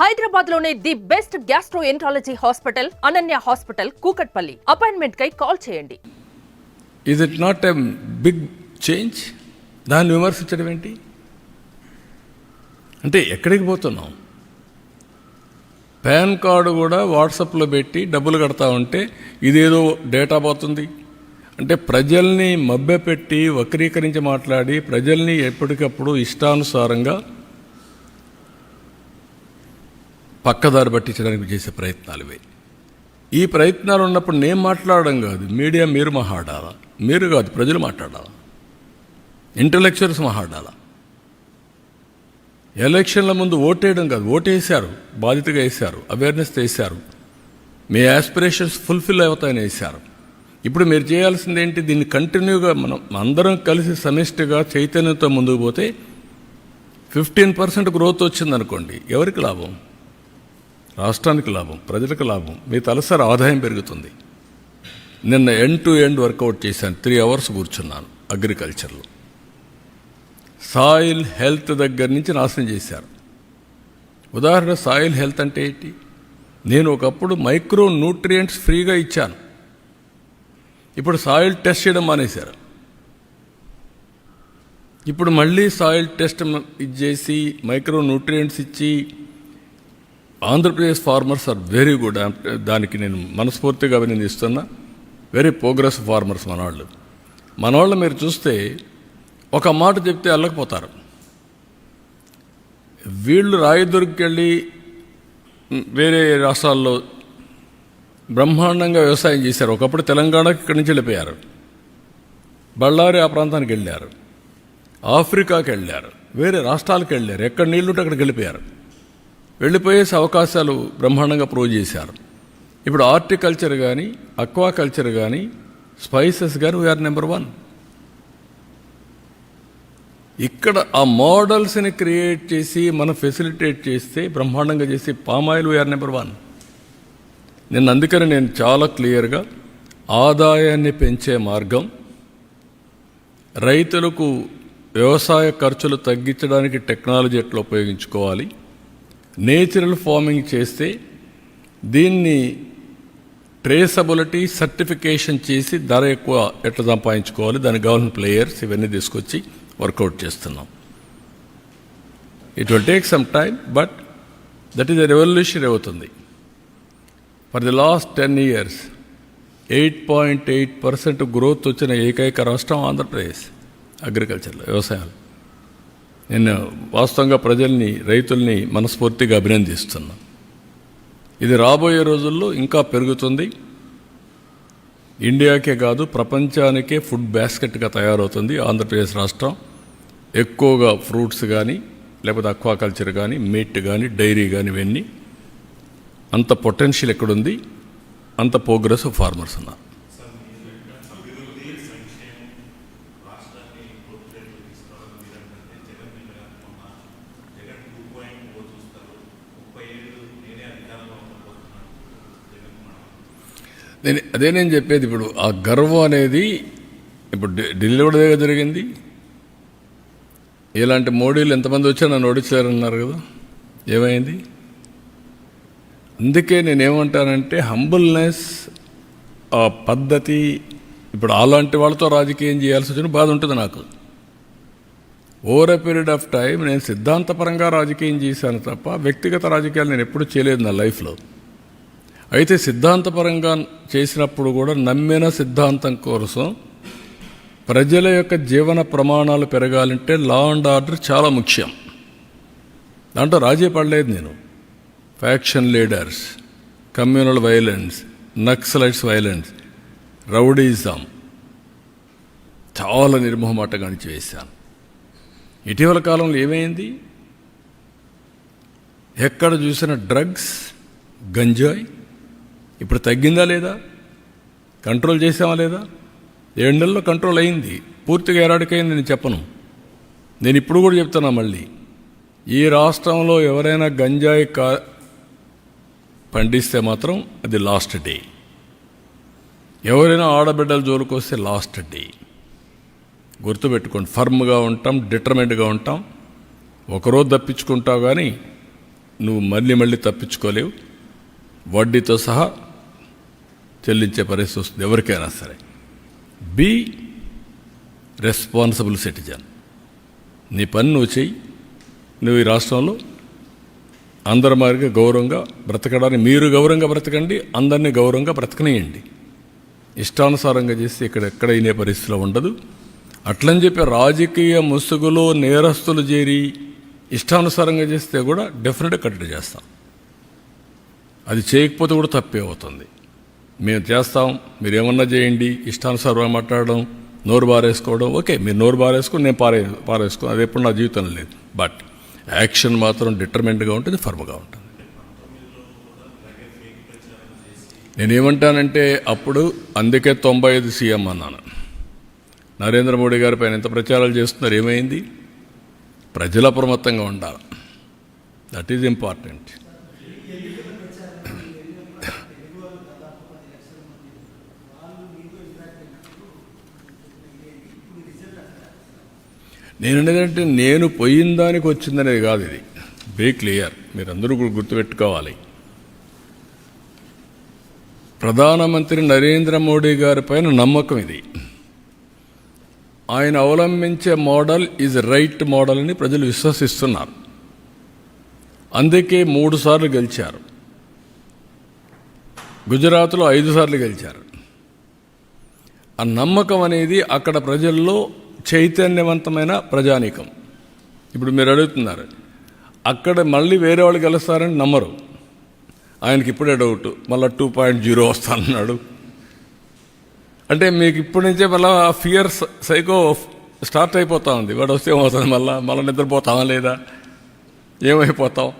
హైదరాబాద్లోనే the best gastroenterology hospital Ananya hospital Kukatpally. Appointment కై call చేయండి. Is it not a big change దాన్ని విమర్శించడం ఏంటి? అంటే ఎక్కడికి పోతున్నాం? పాన్ కార్డు కూడా వాట్సాప్లో పెట్టి డబ్బులు కడతా ఉంటే ఇదేదో డేటా పోతుంది. అంటే ప్రజల్ని మభ్యపెట్టి వక్రీకరించి మాట్లాడి ప్రజల్ని ఎప్పటికప్పుడు ఇష్టానుసారంగా పక్కదారి పట్టించడానికి చేసే ప్రయత్నాలు ఇవే. ఈ ప్రయత్నాలు ఉన్నప్పుడు నేను మాట్లాడడం కాదు మీడియా మీరు మాట్లాడాలా? మీరు కాదు ప్రజలు మాట్లాడాలా? ఇంటలెక్చువల్స్ మాట్లాడాలా? ఎలక్షన్ల ముందు ఓటేయడం కాదు ఓటేసారు బాధ్యతగా వేశారు అవేర్నెస్ వేశారు మీ యాస్పిరేషన్స్ ఫుల్ఫిల్ అవుతాయని వేశారు. ఇప్పుడు మీరు చేయాల్సింది ఏంటి? దీన్ని కంటిన్యూగా మనం అందరం కలిసి సమిష్టిగా చైతన్యంతో ముందుకు పోతే ఫిఫ్టీన్ పర్సెంట్ గ్రోత్ వచ్చిందనుకోండి ఎవరికి లాభం? రాష్ట్రానికి లాభం ప్రజలకు లాభం. మీ తలసరి ఆదాయం పెరుగుతుంది. నిన్న ఎండ్ టు ఎండ్ వర్కౌట్ చేశాను. త్రీ అవర్స్ కూర్చున్నాను అగ్రికల్చర్లో సాయిల్ హెల్త్ దగ్గర నుంచి నాశనం చేశారు. ఉదాహరణ సాయిల్ హెల్త్ అంటే ఏంటి? నేను ఒకప్పుడు మైక్రో న్యూట్రియంట్స్ ఫ్రీగా ఇచ్చాను. ఇప్పుడు సాయిల్ టెస్ట్ చేయడం మానేశారు. ఇప్పుడు మళ్ళీ సాయిల్ టెస్ట్ ఇచ్చేసి మైక్రో న్యూట్రియంట్స్ ఇచ్చి Andhra Pradesh farmers are very good. దానికి నేను మనస్ఫూర్తిగా అభినందిస్తున్నా. వెరీ ప్రోగ్రెస్ ఫార్మర్స్ మనవాళ్ళు. మనవాళ్ళు మీరు చూస్తే ఒక మాట చెప్తే అల్లకపోతారు. వీళ్ళు రాయదుర్గెళ్ళి వేరే రాష్ట్రాల్లో బ్రహ్మాండంగా వ్యవసాయం చేశారు. ఒకప్పుడు తెలంగాణకి ఇక్కడి నుంచి వెళ్ళిపోయారు. బళ్ళారి ఆ ప్రాంతానికి వెళ్ళారు. ఆఫ్రికాకి వెళ్ళారు. వేరే రాష్ట్రాలకు వెళ్ళారు. ఎక్కడ నీళ్ళుంటే అక్కడికి వెళ్ళిపోయారు. వెళ్ళిపోయేసి అవకాశాలు బ్రహ్మాండంగా ప్రూవ్ చేశారు. ఇప్పుడు హార్టికల్చర్ కానీ అక్వాకల్చర్ కానీ స్పైసెస్ కానీ వీఆర్ నెంబర్ వన్ ఇక్కడ ఆ మోడల్స్ని క్రియేట్ చేసి మనం ఫెసిలిటేట్ చేస్తే బ్రహ్మాండంగా చేసి పామాయిల్ వీఆర్ నెంబర్ వన్ నిన్న అందుకని నేను చాలా క్లియర్గా ఆదాయాన్ని పెంచే మార్గం రైతులకు వ్యవసాయ ఖర్చులు తగ్గించడానికి టెక్నాలజీ ఎట్లా ఉపయోగించుకోవాలి నేచురల్ ఫార్మింగ్ చేస్తే దీన్ని ట్రేసబిలిటీ సర్టిఫికేషన్ చేసి ధర ఎక్కువ ఎట్లా సంపాదించుకోవాలి దాని గవర్నమెంట్ ప్లేయర్స్ ఇవన్నీ తీసుకొచ్చి వర్కౌట్ చేస్తున్నాం. It will take some time but that is a revolution అవుతుంది. For the last ten years eight point eight percent growth వచ్చిన ఏకైక రాష్ట్రం ఆంధ్రప్రదేశ్ అగ్రికల్చర్లో వ్యవసాయంలో. నేను వాస్తవంగా ప్రజల్ని రైతుల్ని మనస్ఫూర్తిగా అభినందిస్తున్నా. ఇది రాబోయే రోజుల్లో ఇంకా పెరుగుతుంది. ఇండియాకే కాదు ప్రపంచానికే ఫుడ్ బాస్కెట్గా తయారవుతుంది ఆంధ్రప్రదేశ్ రాష్ట్రం. ఎక్కువగా ఫ్రూట్స్ కానీ లేకపోతే అక్వాకల్చర్ కానీ మీట్ కానీ డైరీ కానీ ఇవన్నీ. అంత పొటెన్షియల్ ఎక్కడుంది? అంత ప్రోగ్రెస్ ఫార్మర్స్ ఉన్నారు నేను అదే నేను చెప్పేది ఇప్పుడు ఆ గర్వం అనేది ఇప్పుడు ఢిల్లీ ఢిల్లీలో కూడా జరిగింది. ఇలాంటి మోడీలు ఎంతమంది వచ్చా నన్ను ఓడించారన్నారు కదా? ఏమైంది? అందుకే నేనేమంటానంటే హంబుల్నెస్ ఆ పద్ధతి ఇప్పుడు అలాంటి వాళ్ళతో రాజకీయం చేయాల్సి వచ్చిన బాధ ఉంటుంది నాకు. Over a period of time నేను సిద్ధాంతపరంగా రాజకీయం చేశాను తప్ప వ్యక్తిగత రాజకీయాలు నేను ఎప్పుడూ చేయలేదు నా లైఫ్లో అయితే సిద్ధాంతపరంగా చేసినప్పుడు కూడా నమ్మిన సిద్ధాంతం కోసం ప్రజల యొక్క జీవన ప్రమాణాలు పెరగాలంటే లా అండ్ ఆర్డర్ చాలా ముఖ్యం. దాంట్లో రాజీ పడలేదు నేను. Faction leaders communal violence Naxalites violence rowdyism చాలా నిర్మోహమాటంగా అణిచివేశాను ఇటీవల కాలంలో ఏమైంది? ఎక్కడ చూసిన డ్రగ్స్ గంజాయి ఇప్పుడు తగ్గిందా లేదా? కంట్రోల్ చేసామా లేదా? ఏడు నెలల్లో కంట్రోల్ అయింది. పూర్తిగా ఎరాడికైంది నేను చెప్పను. నేను ఇప్పుడు కూడా చెప్తున్నా మళ్ళీ. ఈ రాష్ట్రంలో ఎవరైనా గంజాయి కా పండిస్తే మాత్రం అది లాస్ట్ డే. ఎవరైనా ఆడబిడ్డల జోలుకొస్తే లాస్ట్ డే. గుర్తుపెట్టుకోండి ఫర్మ్గా ఉంటాం డిటర్మెంట్గా ఉంటాం. ఒకరోజు తప్పించుకుంటావు కానీ నువ్వు మళ్ళీ మళ్ళీ తప్పించుకోలేవు. వడ్డీతో సహా చెల్లించే పరిస్థితి వస్తుంది. ఎవరికైనా సరే. Be responsible citizen. నీ పని నువ్వు చెయ్యి. నువ్వు ఈ రాష్ట్రంలో అందరి మాదిరిగా గౌరవంగా బ్రతకడానికి మీరు గౌరవంగా బ్రతకండి అందరినీ గౌరవంగా బ్రతకనియండి. ఇష్టానుసారంగా చేస్తే ఇక్కడ ఎక్కడ అయినే పరిస్థితిలో ఉండదు. అట్లని చెప్పి రాజకీయ ముసుగులో నేరస్తులు చేరి ఇష్టానుసారంగా చేస్తే కూడా డెఫినెట్గా కట్టడి చేస్తాం. అది చేయకపోతే కూడా తప్పే అవుతుంది. మేము చేస్తాం మీరు ఏమన్నా చేయండి ఇష్టానుసారంగా మాట్లాడడం నోరు బారేసుకోవడం ఓకే మీరు నోరు బారేసుకుని నేను పారే పారేసుకో అది ఎప్పుడు నా జీవితంలో లేదు. బట్ యాక్షన్ మాత్రం డిటర్మెంట్గా ఉంటుంది ఫర్మ్గా ఉంటుంది. నేనేమంటానంటే అప్పుడు అందుకే తొంభై ఐదు సీఎం అన్నాను. నరేంద్ర మోడీ గారి పైన ఎంత ప్రచారాలు చేస్తున్నారు ఏమైంది? ప్రజల అప్రమత్తంగా ఉండాలి. దట్ ఈజ్ ఇంపార్టెంట్ నేను అనేదంటే నేను పోయిన దానికి వచ్చిందనేది కాదు ఇది. వెరీ క్లియర్ మీరందరూ కూడా గుర్తుపెట్టుకోవాలి. ప్రధానమంత్రి నరేంద్ర మోడీ గారి పైన నమ్మకం ఇది. ఆయన అవలంబించే మోడల్ ఈజ్ రైట్ మోడల్ అని ప్రజలు విశ్వసిస్తున్నారు. అందుకే మూడు సార్లు గెలిచారు. గుజరాత్లో ఐదు సార్లు గెలిచారు. ఆ నమ్మకం అనేది అక్కడ ప్రజల్లో చైతన్యవంతమైన ప్రజానీకం. ఇప్పుడు మీరు అడుగుతున్నారు అక్కడ మళ్ళీ వేరే వాళ్ళు గెలుస్తారని నమ్మరు. ఆయనకి ఇప్పుడే డౌట్ మళ్ళీ టూ పాయింట్ జీరో వస్తానన్నాడు. అంటే మీకు ఇప్పటి నుంచే మళ్ళీ ఫియర్ సైకో స్టార్ట్ అయిపోతా ఉంది. వాడు వస్తే ఏమవుతుంది మళ్ళీ? మళ్ళీ నిద్రపోతామా లేదా? ఏమైపోతాం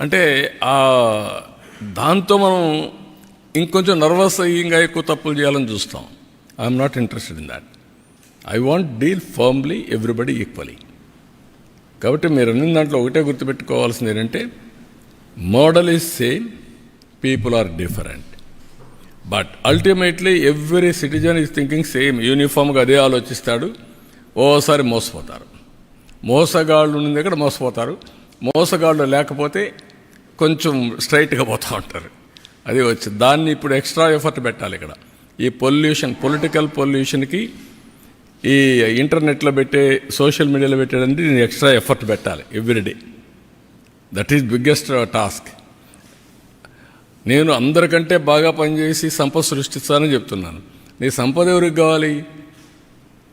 అంటే ఆ దాంతో మనం ఇంకొంచెం నర్వస్ అయ్యి ఇంకా ఎక్కువ తప్పులు చేయాలని చూస్తాం. I'm not interested in that I want deal firmly everybody equally. కాబట్టి మీరు అన్ని దాంట్లో ఒకటే గుర్తుపెట్టుకోవాల్సింది ఏంటంటే model is same people are different. But ultimately every citizen is thinking same యూనిఫామ్గా అదే ఆలోచిస్తాడు ఓసారి మోసపోతారు. మోసగాళ్ళు ఉన్న దగ్గర మోసపోతారు మోసగాళ్ళు లేకపోతే కొంచెం స్ట్రైట్గా పోతూ ఉంటారు. అది వచ్చి దాన్ని ఇప్పుడు ఎక్స్ట్రా ఎఫర్ట్ పెట్టాలి ఇక్కడ. ఈ పొల్యూషన్ పొలిటికల్ పొల్యూషన్కి ఈ ఇంటర్నెట్లో పెట్టే సోషల్ మీడియాలో పెట్టేదంటే నేను ఎక్స్ట్రా ఎఫర్ట్ పెట్టాలి everyday. That is biggest task నేను అందరికంటే బాగా పనిచేసి సంపద సృష్టిస్తానని చెప్తున్నాను. నీ సంపద ఎవరికి కావాలి?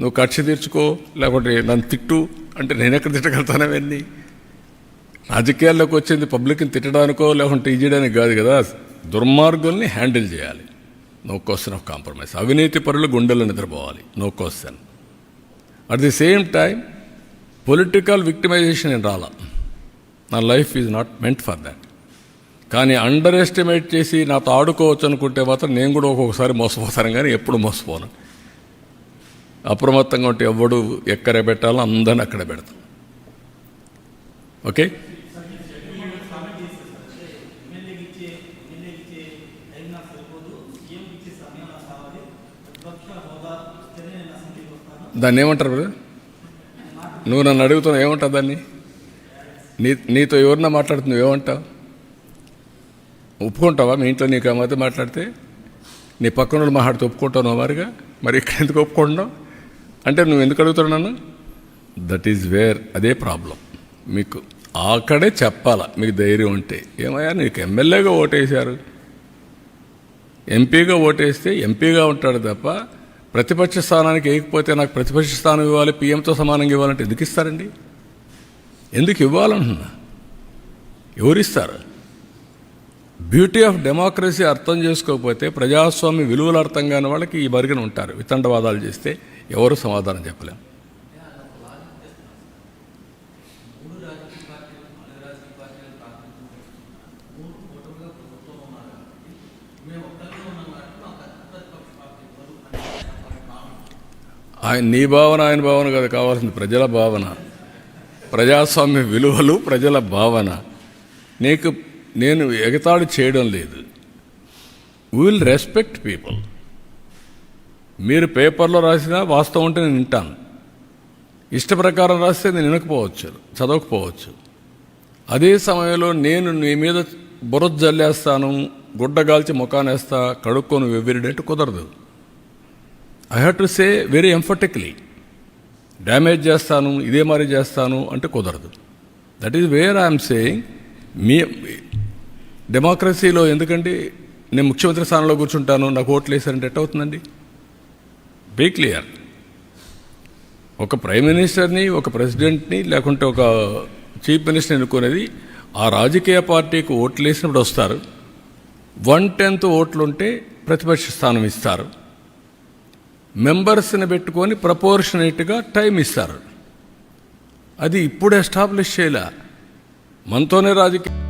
నువ్వు ఖర్చు తీర్చుకో లేకుంటే నన్ను తిట్టు అంటే నేను ఎక్కడ తిట్టగలుగుతానవన్నీ రాజకీయాల్లోకి వచ్చింది పబ్లిక్ని తిట్టడానికో లేకుంటే ఇది చేయడానికి కాదు కదా. దుర్మార్గుల్ని హ్యాండిల్ చేయాలి. నో క్వశ్చన్ ఆఫ్ కాంప్రమైజ్ అవినీతి పరులు గుండెల్లో నిద్రపోవాలి. No question at the same time political victimization నేను రాలా నా life is not meant for that కానీ అండర్ ఎస్టిమేట్ చేసి నాతో ఆడుకోవచ్చు అనుకుంటే మాత్రం నేను కూడా ఒక్కొక్కసారి మోసపోతాను కానీ ఎప్పుడు మోసపోను అప్రమత్తంగా ఉంటే ఎవడు ఎక్కడ పెట్టాలో అందరిని అక్కడ పెడతాం ఓకే దాన్ని ఏమంటారు బ్రదర్? నువ్వు నన్ను అడుగుతున్నావు ఏమంటావు దాన్ని? నీ నీతో ఎవరన్నా మాట్లాడుతున్నావు ఏమంటావు? ఒప్పుకుంటావా? మీ ఇంట్లో నీకు మధ్య మాట్లాడితే నీ పక్కన వాళ్ళు మాట్లాడితే ఒప్పుకుంటావు వారిగా? మరి ఇక్కడ ఎందుకు ఒప్పుకుంటున్నావు? అంటే నువ్వు ఎందుకు అడుగుతావు నన్ను? దట్ ఈజ్ వేర్ అదే ప్రాబ్లం మీకు అక్కడే చెప్పాలా మీకు ధైర్యం ఉంటే. ఏమయ్యా నీకు ఎమ్మెల్యేగా ఓటేశారు. ఎంపీగా ఓటేస్తే ఎంపీగా ఉంటాడు తప్ప ప్రతిపక్ష స్థానానికి వేయకపోతే నాకు ప్రతిపక్ష స్థానం ఇవ్వాలి పీఎంతో సమానంగా ఇవ్వాలంటే ఎందుకు ఇస్తారండి? ఎందుకు ఇవ్వాలంటున్నా? ఎవరిస్తారు? బ్యూటీ ఆఫ్ డెమోక్రసీ అర్థం చేసుకోకపోతే ప్రజాస్వామ్య విలువలు అర్థం కాని వాళ్ళకి ఈ బరిగిన ఉంటారు. వితండవాదాలు చేస్తే ఎవరు సమాధానం చెప్పలేం. ఆయన నీ భావన ఆయన భావన కదా కావాల్సింది ప్రజల భావన. ప్రజాస్వామ్య విలువలు ప్రజల భావన. నీకు నేను ఎగతాడు చేయడం లేదు. విల్ రెస్పెక్ట్ పీపుల్ మీరు పేపర్లో రాసినా వాస్తవం ఉంటే నేను వింటాను. ఇష్ట ప్రకారం రాస్తే నేను వినకపోవచ్చు చదవకపోవచ్చు. అదే సమయంలో నేను నీ మీద బురద జల్లేస్తాను గుడ్డగాల్చి ముఖానేస్తా కడుక్కొని వెవ్విరిడంటే కుదరదు. I have to say very emphatically damage చేస్తాను ఇదే మరి చేస్తాను అంటే కుదరదు. That is where I'm saying మీ డెమోక్రసీలో ఎందుకంటే నేను ముఖ్యమంత్రి స్థానంలో కూర్చుంటాను నాకు ఓట్లు వేసారంటే ఎట్ అవుతుందండి? బీ క్లియర్ ఒక ప్రైమ్ మినిస్టర్ని ఒక ప్రెసిడెంట్ని లేకుంటే ఒక చీఫ్ మినిస్టర్ని ఎన్నుకునేది ఆ రాజకీయ పార్టీకి ఓట్లు వేసినప్పుడు వస్తారు. వన్ టెన్త్ ఓట్లుంటే ప్రతిపక్ష స్థానం ఇస్తారు. మెంబర్స్ని పెట్టుకొని ప్రపోర్షనేట్గా టైం ఇస్తారు. అది ఇప్పుడు ఎస్టాబ్లిష్ చేయలే. మనతోనే రాజకీయ